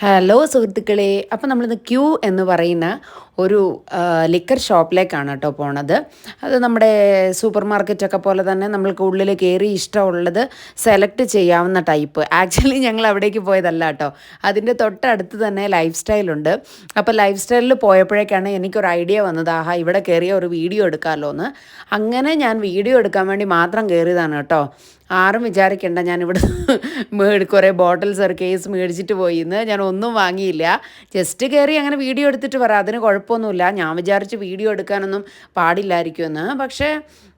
Hello സുഹൃത്തുക്കളെ. അപ്പോൾ നമ്മളിന്ന് ക്യൂ എന്ന് പറയുന്ന ഒരു ലിക്കർ ഷോപ്പിലേക്കാണ് കേട്ടോ പോണത്. അത് നമ്മുടെ സൂപ്പർ മാർക്കറ്റൊക്കെ പോലെ തന്നെ നമ്മൾക്ക് ഉള്ളിൽ കയറി ഇഷ്ടമുള്ളത് സെലക്ട് ചെയ്യാവുന്ന ടൈപ്പ് ആക്ച്വലി ഞങ്ങൾ അവിടേക്ക് പോയതല്ല കേട്ടോ. അതിന്റെ തൊട്ടടുത്ത് തന്നെ ലൈഫ് സ്റ്റൈലുണ്ട് അപ്പോൾ ലൈഫ് സ്റ്റൈലിൽ പോയപ്പോഴേക്കാണ് എനിക്കൊരു ഐഡിയ വന്നത്. ആഹാ ഇവിടെ കയറിയ ഒരു വീഡിയോ എടുക്കാമല്ലോ എന്ന് അങ്ങനെ ഞാൻ വീഡിയോ എടുക്കാൻ വേണ്ടി മാത്രം കയറിയതാണ് കേട്ടോ. ആരും വിചാരിക്കേണ്ട ഞാൻ ഇവിടെ കുറേ ബോട്ടിൽസ് ഒരു കേസ് മേടിച്ചിട്ട് പോയി എന്ന് ഞാൻ ഒന്നും വാങ്ങിയില്ല. ജസ്റ്റ് കയറി അങ്ങനെ വീഡിയോ എടുത്തിട്ട് പറ. അതിന് കുഴപ്പമൊന്നുമില്ല. ഞാൻ വിചാരിച്ച് വീഡിയോ എടുക്കാനൊന്നും പാടില്ലായിരിക്കുമെന്ന്. പക്ഷേ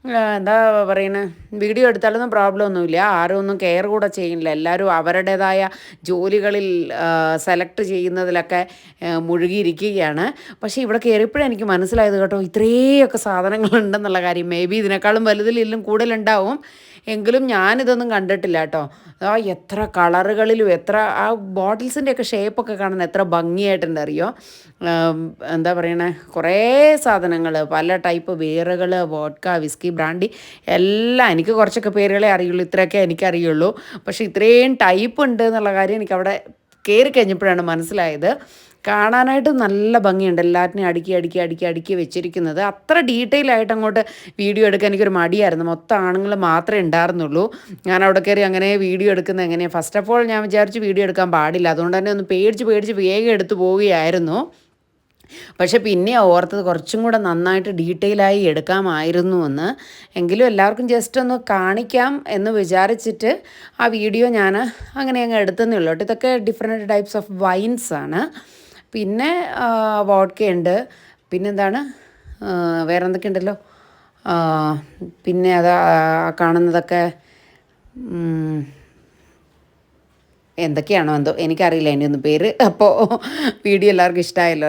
എന്താ പറയുന്നത് വീഡിയോ എടുത്താലൊന്നും പ്രോബ്ലം ഒന്നുമില്ല. ആരും ഒന്നും കെയർ കൂടെ ചെയ്യുന്നില്ല. എല്ലാവരും അവരുടേതായ ജോലികളിൽ സെലക്ട് ചെയ്യുന്നതിലൊക്കെ മുഴുകിയിരിക്കുകയാണ്. പക്ഷേ ഇവിടെ കയറിയപ്പോഴേ എനിക്ക് മനസ്സിലായത് കേട്ടോ ഇത്രയൊക്കെ സാധനങ്ങളുണ്ടെന്നുള്ള കാര്യം. മേ ബി ഇതിനേക്കാളും വലുതിലും കൂടുതലുണ്ടാവും. എങ്കിലും ഞാനിതൊന്നും കണ്ടിട്ടില്ല കേട്ടോ. ആ എത്ര കളറുകളിലും എത്ര ആ ബോട്ടിൽസിന്റെയൊക്കെ ഷേപ്പൊക്കെ കാണാൻ എത്ര ഭംഗിയായിട്ടുണ്ട് അറിയോ? എന്താ പറയണേ? കുറേ സാധനങ്ങൾ പല ടൈപ്പ് ബിയറുകൾ വോഡ്ക വിസ്കി ബ്രാൻഡി. എല്ലാം എനിക്ക് കുറച്ചൊക്കെ പേരുകളെ അറിയുള്ളൂ ഇത്രയൊക്കെ എനിക്കറിയുള്ളൂ. പക്ഷേ ഇത്രയും ടൈപ്പ് ഉണ്ട് എന്നുള്ള കാര്യം എനിക്കവിടെ കയറി കഴിഞ്ഞപ്പോഴാണ് മനസ്സിലായത്. കാണാനായിട്ട് നല്ല ഭംഗിയുണ്ട് എല്ലാറ്റിനെയും അടുക്കി അടുക്കി അടുക്കി അടുക്കി വെച്ചിരിക്കുന്നത്. അത്ര ഡീറ്റെയിൽ ആയിട്ട് അങ്ങോട്ട് വീഡിയോ എടുക്കാൻ എനിക്കൊരു മടിയായിരുന്നു. മൊത്തം ആണുങ്ങൾ മാത്രമേ ഉണ്ടായിരുന്നുള്ളൂ. ഞാൻ അവിടെ കയറി അങ്ങനെ വീഡിയോ എടുക്കുന്നത് എങ്ങനെയാണ് ഫസ്റ്റ് ഓഫ് ഓൾ ഞാൻ വിചാരിച്ചു വീഡിയോ എടുക്കാൻ പാടില്ല. അതുകൊണ്ട് തന്നെ ഒന്ന് പേടിച്ച് പേടിച്ച് വേഗം എടുത്തു പോവുകയായിരുന്നു. പക്ഷെ പിന്നെ ഓർത്തത് കുറച്ചും കൂടെ നന്നായിട്ട് ഡീറ്റെയിൽ ആയി എടുക്കാമായിരുന്നു എന്ന് എങ്കിലും എല്ലാവർക്കും ജസ്റ്റ് ഒന്ന് കാണിക്കാം എന്ന് വിചാരിച്ചിട്ട് ആ വീഡിയോ ഞാൻ അങ്ങനെ അങ്ങ് എടുത്തതേ ഉള്ളൂ കേട്ടോ. ഇതൊക്കെ ഡിഫറെന്റ് ടൈപ്സ് ഓഫ് വൈൻസ് ആണ്. പിന്നെ വോഡ്ക ഉണ്ട്. പിന്നെന്താണ്? വേറെ എന്തൊക്കെ ഉണ്ടല്ലോ പിന്നെ അത് കാണുന്നതൊക്കെ എന്തൊക്കെയാണോ എന്തോ? എനിക്കറിയില്ല അതിന്റെ ഒന്നും പേര്. അപ്പോൾ വീഡിയോ എല്ലാവർക്കും ഇഷ്ടമായല്ലോ